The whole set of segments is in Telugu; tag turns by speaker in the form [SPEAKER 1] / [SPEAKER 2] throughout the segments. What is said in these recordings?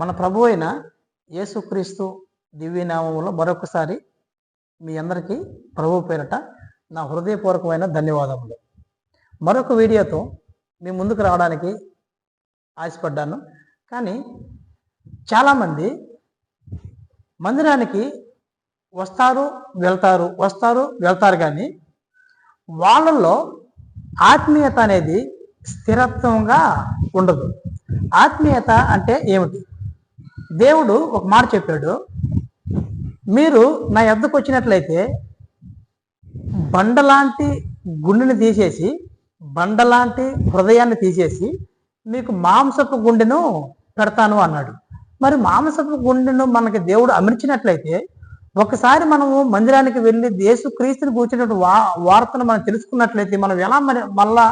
[SPEAKER 1] మన ప్రభు అయిన యేసుక్రీస్తు దివ్యనామంలో మరొకసారి మీ అందరికీ ప్రభు పేరట నా హృదయపూర్వకమైన ధన్యవాదములు. మరొక వీడియోతో మీ ముందుకు రావడానికి ఆశపడ్డాను. కానీ చాలామంది మందిరానికి వస్తారు వెళ్తారు వస్తారు వెళ్తారు కానీ వాళ్ళల్లో ఆత్మీయత అనేది స్థిరత్వంగా ఉండదు. ఆత్మీయత అంటే ఏమిటి? దేవుడు ఒక మాట చెప్పాడు. మీరు నా ఎద్దకు వచ్చినట్లయితే బండలాంటి గుండెని తీసేసి బండలాంటి హృదయాన్ని తీసేసి మీకు మాంసపు గుండెను పెడతాను అన్నాడు. మరి మాంసపు గుండెను మనకి దేవుడు అమర్చినట్లయితే ఒకసారి మనము మందిరానికి వెళ్ళి దేశు క్రీస్తుని కూర్చున్నట్టు వా వార్తను మనం తెలుసుకున్నట్లయితే మనం ఎలా మరి మళ్ళా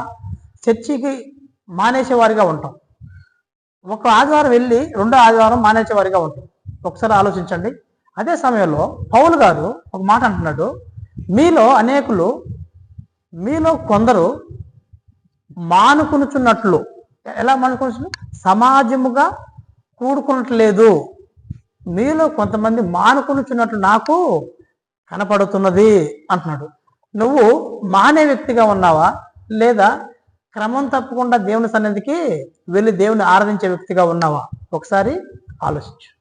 [SPEAKER 1] చర్చికి మానేసేవారిగా ఉంటాం. ఒక ఆదివారం వెళ్ళి రెండో ఆదివారం మానేసేవారిగా ఉంటుంది. ఒకసారి ఆలోచించండి. అదే సమయంలో పౌలు గారు ఒక మాట అంటున్నాడు. మీలో అనేకులు మీలో కొందరు మానుకునుచున్నట్లు. ఎలా మానుకుని సమాజముగా కూడుకున్నట్లేదు. మీలో కొంతమంది మానుకునుచున్నట్లు నాకు కనపడుతున్నది అంటున్నాడు. నువ్వు మానే వ్యక్తిగా ఉన్నావా? లేదా క్రమం తప్పకుండా దేవుని సన్నిధికి వెళ్ళి దేవుని ఆరాధించే వ్యక్తిగా ఉన్నావా? ఒకసారి ఆలోచించు.